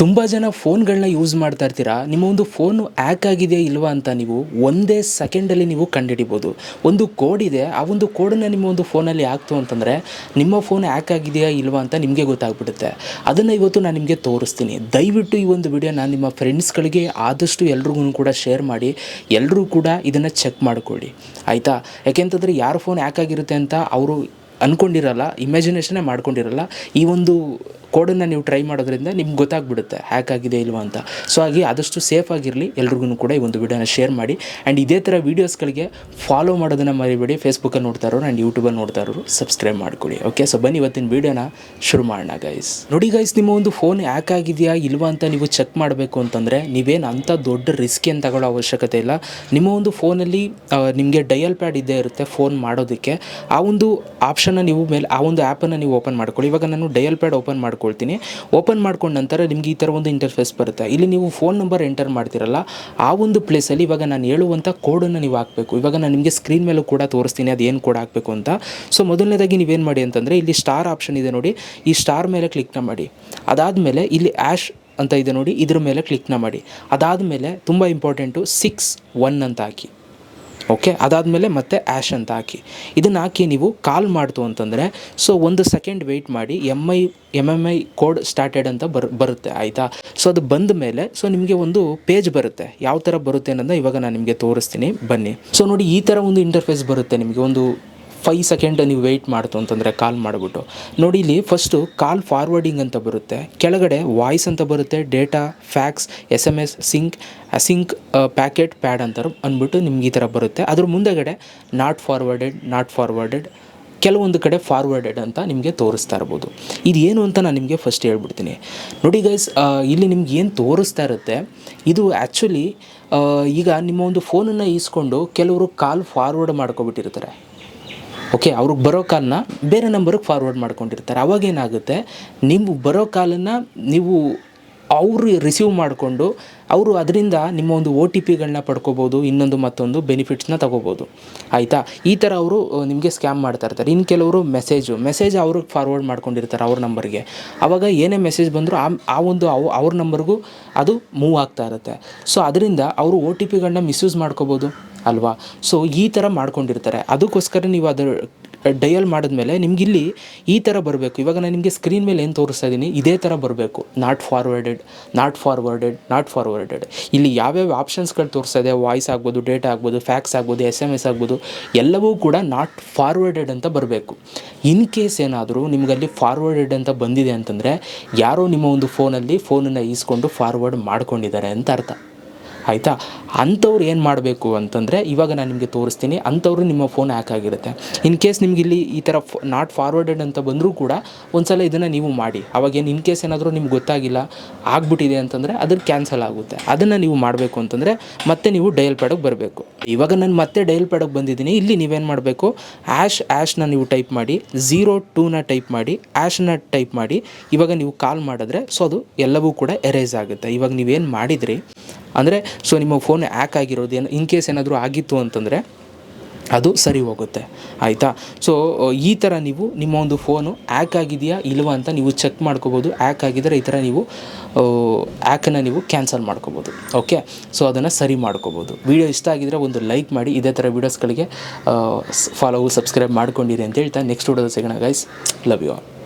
ತುಂಬ ಜನ ಫೋನ್ಗಳನ್ನ ಯೂಸ್ ಮಾಡ್ತಾ ಇರ್ತೀರಾ? ನಿಮ್ಮ ಒಂದು ಫೋನು ಆ್ಯಕ್ ಆಗಿದೆಯಾ ಇಲ್ವಾ ಅಂತ ನೀವು ಒಂದೇ ಸೆಕೆಂಡಲ್ಲಿ ನೀವು ಕಂಡುಹಿಡಿಬೋದು. ಒಂದು ಕೋಡ್ ಇದೆ, ಆ ಒಂದು ಕೋಡನ್ನು ನಿಮ್ಮ ಒಂದು ಫೋನಲ್ಲಿ ಹಾಕ್ತು ಅಂತಂದರೆ ನಿಮ್ಮ ಫೋನ್ ಹ್ಯಾಕ್ ಆಗಿದೆಯಾ ಇಲ್ವಾ ಅಂತ ನಿಮಗೆ ಗೊತ್ತಾಗ್ಬಿಡುತ್ತೆ. ಅದನ್ನು ಇವತ್ತು ನಾನು ನಿಮಗೆ ತೋರಿಸ್ತೀನಿ. ದಯವಿಟ್ಟು ಈ ಒಂದು ವಿಡಿಯೋನ ನಿಮ್ಮ ಫ್ರೆಂಡ್ಸ್ಗಳಿಗೆ ಆದಷ್ಟು ಎಲ್ರಿಗೂ ಕೂಡ ಶೇರ್ ಮಾಡಿ ಎಲ್ಲರೂ ಕೂಡ ಇದನ್ನು ಚೆಕ್ ಮಾಡಿಕೊಳ್ಳಿ. ಆಯಿತಾ? ಯಾಕೆಂತಂದರೆ ಯಾರ ಫೋನ್ ಹ್ಯಾಕ್ ಆಗಿರುತ್ತೆ ಅಂತ ಅವರು ಅಂದ್ಕೊಂಡಿರಲ್ಲ ಇಮ್ಯಾಜಿನೇಷನೇ ಮಾಡ್ಕೊಂಡಿರಲ್ಲ. ಈ ಒಂದು ಕೋಡನ್ನು ನೀವು ಟ್ರೈ ಮಾಡೋದ್ರಿಂದ ನಿಮ್ಗೆ ಗೊತ್ತಾಗ್ಬಿಡುತ್ತೆ ಹ್ಯಾಕ್ ಆಗಿದೆ ಇಲ್ವಾ ಅಂತ. ಸೊ ಹಾಗೆ ಆದಷ್ಟು ಸೇಫ್ ಆಗಿರಲಿ, ಎಲ್ರಿಗೂ ಕೂಡ ಈ ಒಂದು ವಿಡಿಯೋನ ಶೇರ್ ಮಾಡಿ. ಆ್ಯಂಡ್ ಇದೇ ಥರ ವೀಡಿಯೋಸ್ಗಳಿಗೆ ಫಾಲೋ ಮಾಡೋದನ್ನು ಮರಿಬೇಡಿ. ಫೇಸ್ಬುಕ್ಕಲ್ಲಿ ನೋಡ್ತಾ ಇರೋರು ಆ್ಯಂಡ್ ಯೂಟ್ಯೂಬಲ್ಲಿ ನೋಡ್ತಾ ಇರೋರು ಸಬ್ಸ್ಕ್ರೈಬ್ ಮಾಡ್ಕೊಳ್ಳಿ. ಓಕೆ ಸೊ ಬನ್ನಿ ಇವತ್ತಿನ ವೀಡಿಯೋನ ಶುರು ಮಾಡೋಣ ಗೈಸ್ ನೋಡಿ ಗೈಸ್ ನಿಮ್ಮ ಒಂದು ಫೋನ್ ಹ್ಯಾಕ್ ಆಗಿದೆಯಾ ಇಲ್ವಾ ಅಂತ ನೀವು ಚೆಕ್ ಮಾಡಬೇಕು ಅಂತಂದರೆ ನೀವೇನು ಅಂಥ ದೊಡ್ಡ ರಿಸ್ಕ್ ಏನು ತಗೊಳ್ಳೋ ಅವಶ್ಯಕತೆ ಇಲ್ಲ. ನಿಮ್ಮ ಒಂದು ಫೋನಲ್ಲಿ ನಿಮಗೆ ಡಯಲ್ ಪ್ಯಾಡ್ ಇದ್ದೇ ಇರುತ್ತೆ ಫೋನ್ ಮಾಡೋದಕ್ಕೆ. ಆ ಒಂದು ಆಪ್ಷನ್ನ ನೀವು ಮೇಲೆ, ಆ ಒಂದು ಆ್ಯಪನ್ನು ನೀವು ಓಪನ್ ಮಾಡ್ಕೊಳ್ಳಿ. ಇವಾಗ ನಾನು ಡಯಲ್ ಪ್ಯಾಡ್ ಓಪನ್ ಮಾಡ್ಕೊಳ್ತೀನಿ. ಓಪನ್ ಮಾಡ್ಕೊಂಡ ನಂತರ ನಿಮಗೆ ಈ ಥರ ಒಂದು ಇಂಟರ್ಫೇಸ್ ಬರುತ್ತೆ. ಇಲ್ಲಿ ನೀವು ಫೋನ್ ನಂಬರ್ ಎಂಟರ್ ಮಾಡ್ತಿರಲ್ಲ, ಆ ಒಂದು ಪ್ಲೇಸಲ್ಲಿ ಇವಾಗ ನಾನು ಹೇಳುವಂಥ ಕೋಡನ್ನು ನೀವು ಹಾಕಬೇಕು. ಇವಾಗ ನಾನು ನಿಮಗೆ ಸ್ಕ್ರೀನ್ ಮೇಲೂ ಕೂಡ ತೋರಿಸ್ತೀನಿ, ಅದು ಏನು ಕೋಡ್ ಹಾಕಬೇಕು ಅಂತ. ಸೊ ಮೊದಲನೇದಾಗಿ ನೀವೇನು ಮಾಡಿ ಅಂತಂದರೆ, ಇಲ್ಲಿ ಸ್ಟಾರ್ ಆಪ್ಷನ್ ಇದೆ ನೋಡಿ. ಈ ಸ್ಟಾರ್ ಮೇಲೆ ಕ್ಲಿಕ್ನ ಮಾಡಿ. ಅದಾದಮೇಲೆ ಇಲ್ಲಿ ಆ್ಯಶ್ ಅಂತ ಇದೆ ನೋಡಿ, ಇದ್ರ ಮೇಲೆ ಕ್ಲಿಕ್ನ ಮಾಡಿ. ಅದಾದಮೇಲೆ ತುಂಬ ಇಂಪಾರ್ಟೆಂಟು ಸಿಕ್ಸ್ ಒನ್ ಅಂತ ಹಾಕಿ. ಓಕೆ ಅದಾದಮೇಲೆ ಮತ್ತೆ ಆ್ಯಶ್ ಅಂತ ಹಾಕಿ. ಇದನ್ನು ಹಾಕಿ ನೀವು ಕಾಲ್ ಮಾಡ್ತು ಅಂತಂದರೆ ಸೊ ಒಂದು ಸೆಕೆಂಡ್ ವೆಯ್ಟ್ ಮಾಡಿ M I M M I code started ಅಂತ ಬರ್, ಬರುತ್ತೆ, ಆಯಿತಾ? ಸೊ ಅದು ಬಂದ ಮೇಲೆ ಸೊ ನಿಮಗೆ ಒಂದು ಪೇಜ್ ಬರುತ್ತೆ. ಯಾವ ಥರ ಬರುತ್ತೆ ಅನ್ನೋದನ್ನ ಇವಾಗ ನಾನು ನಿಮಗೆ ತೋರಿಸ್ತೀನಿ. ಬನ್ನಿ. ಸೊ ನೋಡಿ ಈ ಥರ ಒಂದು ಇಂಟರ್ಫೇಸ್ ಬರುತ್ತೆ ನಿಮಗೆ, ಒಂದು ಫೈವ್ ಸೆಕೆಂಡ್ ನೀವು ವೆಯ್ಟ್ ಮಾಡ್ತು ಅಂತಂದರೆ ಕಾಲ್ ಮಾಡಿಬಿಟ್ಟು. ನೋಡಿ ಇಲ್ಲಿ ಫಸ್ಟು ಕಾಲ್ ಫಾರ್ವರ್ಡಿಂಗ್ ಅಂತ ಬರುತ್ತೆ. ಕೆಳಗಡೆ ವಾಯ್ಸ್ ಅಂತ ಬರುತ್ತೆ data fax S M S sync sync packet pad ಅಂತ ಅಂದ್ಬಿಟ್ಟು ನಿಮ್ಗೆ ಈ ಥರ ಬರುತ್ತೆ. ಅದ್ರ ಮುಂದೆಗಡೆ ನಾಟ್ ಫಾರ್ವರ್ಡೆಡ್ ನಾಟ್ ಫಾರ್ವರ್ಡೆಡ್ ಕೆಲವೊಂದು ಕಡೆ ಫಾರ್ವರ್ಡೆಡ್ ಅಂತ ನಿಮಗೆ ತೋರಿಸ್ತಾ ಇರ್ಬೋದು. ಇದು ಏನು ಅಂತ ನಾನು ನಿಮಗೆ ಫಸ್ಟ್ ಹೇಳ್ಬಿಡ್ತೀನಿ. ನೋಡಿ ಗೈಸ್ ಇಲ್ಲಿ ನಿಮ್ಗೆ ಏನು ತೋರಿಸ್ತಾ ಇರುತ್ತೆ, ಇದು ಆ್ಯಕ್ಚುಲಿ ಈಗ ನಿಮ್ಮ ಒಂದು ಫೋನನ್ನು ಈಸ್ಕೊಂಡು ಕೆಲವರು ಕಾಲ್ ಫಾರ್ವರ್ಡ್ ಮಾಡ್ಕೊಬಿಟ್ಟಿರ್ತಾರೆ. ಓಕೆ ಅವ್ರಿಗೆ ಬರೋ ಕಾಲನ್ನ ಬೇರೆ ನಂಬರ್ಗೆ ಫಾರ್ವರ್ಡ್ ಮಾಡ್ಕೊಂಡಿರ್ತಾರೆ. ಅವಾಗೇನಾಗುತ್ತೆ ನಿಮ್ಮ ಬರೋ ಕಾಲನ್ನು ನೀವು ಅವರು ರಿಸೀವ್ ಮಾಡಿಕೊಂಡು ಅವರು ಅದರಿಂದ ನಿಮ್ಮ ಒಂದು ಓ ಟಿ ಪಿಗಳನ್ನ ಪಡ್ಕೋಬೋದು, ಇನ್ನೊಂದು ಮತ್ತೊಂದು ಬೆನಿಫಿಟ್ಸ್ನ ತಗೋಬೋದು. ಆಯಿತಾ? ಈ ಥರ ಅವರು ನಿಮಗೆ ಸ್ಕ್ಯಾಮ್ ಮಾಡ್ತಾ ಇರ್ತಾರೆ. ಇನ್ನು ಕೆಲವರು ಮೆಸೇಜು ಮೆಸೇಜ್ ಅವ್ರಿಗೆ ಫಾರ್ವರ್ಡ್ ಮಾಡ್ಕೊಂಡಿರ್ತಾರೆ ಅವ್ರ ನಂಬರ್ಗೆ. ಆವಾಗ ಏನೇ ಮೆಸೇಜ್ ಬಂದರೂ ಆ ಆ ಒಂದು ಅವು, ಅವ್ರ ನಂಬರ್ಗೂ ಅದು ಮೂವ್ ಆಗ್ತಾ ಇರುತ್ತೆ. ಸೊ ಅದರಿಂದ ಅವರು ಓ ಟಿ ಪಿಗಳನ್ನ ಮಿಸ್ಯೂಸ್ ಮಾಡ್ಕೋಬೋದು. ಅಲ್ವಾ? ಸೊ ಈ ಥರ ಮಾಡ್ಕೊಂಡಿರ್ತಾರೆ. ಅದಕ್ಕೋಸ್ಕರ ನೀವು ಅದರ ಡಯಲ್ ಮಾಡಿದ್ಮೇಲೆ ನಿಮ್ಗೆ ಇಲ್ಲಿ ಈ ಥರ ಬರಬೇಕು. ಇವಾಗ ನಾನು ನಿಮಗೆ ಸ್ಕ್ರೀನ್ ಮೇಲೆ ಏನು ತೋರಿಸ್ತಾ ಇದ್ದೀನಿ ಇದೇ ಥರ ಬರಬೇಕು. Not forwarded not forwarded not forwarded ಇಲ್ಲಿ ಯಾವ್ಯಾವ ಆಪ್ಷನ್ಸ್ಗಳು ತೋರಿಸ್ತಾ ಇದೆ? ವಾಯ್ಸ್ ಆಗ್ಬೋದು ಡೇಟಾ ಆಗ್ಬೋದು ಫ್ಯಾಕ್ಸ್ ಆಗ್ಬೋದು ಎಸ್ ಎಂ ಎಸ್ ಆಗ್ಬೋದು, ಎಲ್ಲವೂ ಕೂಡ ನಾಟ್ ಫಾರ್ವರ್ಡೆಡ್ ಅಂತ ಬರಬೇಕು. ಇನ್ ಕೇಸ್ ಏನಾದರೂ ನಿಮಗಲ್ಲಿ ಫಾರ್ವರ್ಡೆಡ್ ಅಂತ ಬಂದಿದೆ ಅಂತಂದರೆ, ಯಾರೋ ನಿಮ್ಮ ಒಂದು ಫೋನಲ್ಲಿ ಫೋನನ್ನು ಈಸ್ಕೊಂಡು ಫಾರ್ವರ್ಡ್ ಮಾಡ್ಕೊಂಡಿದ್ದಾರೆ ಅಂತ ಅರ್ಥ. ಆಯಿತಾ? ಅಂಥವ್ರು ಏನು ಮಾಡಬೇಕು ಅಂತಂದರೆ, ಇವಾಗ ನಾನು ನಿಮಗೆ ತೋರಿಸ್ತೀನಿ, ಅಂಥವ್ರು ನಿಮ್ಮ ಫೋನ್ ಹ್ಯಾಕ್ ಆಗಿರುತ್ತೆ. ಇನ್ ಕೇಸ್ ನಿಮ್ಗೆ ಇಲ್ಲಿ ಈ ಥರ ನಾಟ್ ಫಾರ್ವರ್ಡೆಡ್ ಅಂತ ಬಂದರೂ ಕೂಡ, ಒಂದ್ಸಲ ಇದನ್ನು ನೀವು ಮಾಡಿ. ಅವಾಗೇನು ಇನ್ ಕೇಸ್ ಏನಾದರೂ ನಿಮ್ಗೆ ಗೊತ್ತಾಗಿಲ್ಲ, ಆಗ್ಬಿಟ್ಟಿದೆ ಅಂತಂದರೆ ಅದನ್ನು ಕ್ಯಾನ್ಸಲ್ ಆಗುತ್ತೆ. ಅದನ್ನು ನೀವು ಮಾಡಬೇಕು ಅಂತಂದರೆ, ಮತ್ತೆ ನೀವು ಡಯಲ್ ಪ್ಯಾಡಿಗೆ ಬರಬೇಕು. ಇವಾಗ ನಾನು ಮತ್ತೆ ಡೈಲ್ ಪ್ಯಾಡಕ್ಕೆ ಬಂದಿದ್ದೀನಿ. ಇಲ್ಲಿ ನೀವೇನು ಮಾಡಬೇಕು? ಆ್ಯಶ್ ಆ್ಯಶ್ನ ನೀವು ಟೈಪ್ ಮಾಡಿ ಝೀರೋ ಟೂನ ಟೈಪ್ ಮಾಡಿ ಆ್ಯಶ್ನ ಟೈಪ್ ಮಾಡಿ, ಇವಾಗ ನೀವು ಕಾಲ್ ಮಾಡಿದ್ರೆ ಸೊ ಅದು ಎಲ್ಲವೂ ಕೂಡ ಎರೇಸ್ ಆಗುತ್ತೆ. ಇವಾಗ ನೀವೇನು ಮಾಡಿದ್ರಿ, ಅಂದರೆ ಸೊ ನಿಮ್ಮ ಫೋನ್ ಹ್ಯಾಕ್ ಆಗಿರೋದು, ಏನು ಇನ್ ಕೇಸ್ ಏನಾದರೂ ಆಗಿತ್ತು ಅಂತಂದರೆ ಅದು ಸರಿ ಹೋಗುತ್ತೆ. ಆಯಿತಾ? ಸೊ ಈ ಥರ ನೀವು ನಿಮ್ಮ ಒಂದು ಫೋನು ಆ್ಯಕ್ ಆಗಿದೆಯಾ ಇಲ್ವಾ ಅಂತ ನೀವು ಚೆಕ್ ಮಾಡ್ಕೋಬೋದು. ಆ್ಯಕ್ ಆಗಿದ್ದರೆ ಈ ಥರ ನೀವು ಆ್ಯಕನ್ನು ನೀವು ಕ್ಯಾನ್ಸಲ್ ಮಾಡ್ಕೋಬೋದು. ಓಕೆ ಸೊ ಅದನ್ನು ಸರಿ ಮಾಡ್ಕೋಬೋದು. ವಿಡಿಯೋ ಇಷ್ಟ ಆಗಿದ್ದರೆ ಒಂದು ಲೈಕ್ ಮಾಡಿ. ಇದೇ ಥರ ವೀಡಿಯೋಸ್ಗಳಿಗೆ ಫಾಲೋ ಸಬ್ಸ್ಕ್ರೈಬ್ ಮಾಡ್ಕೊಂಡಿರಿ ಅಂತ ಹೇಳ್ತಾ ನೆಕ್ಸ್ಟ್ ವಿಡಿಯೋದ ಸಿಗೋಣ ಗೈಸ್ ಲವ್ ಯು ಆಲ್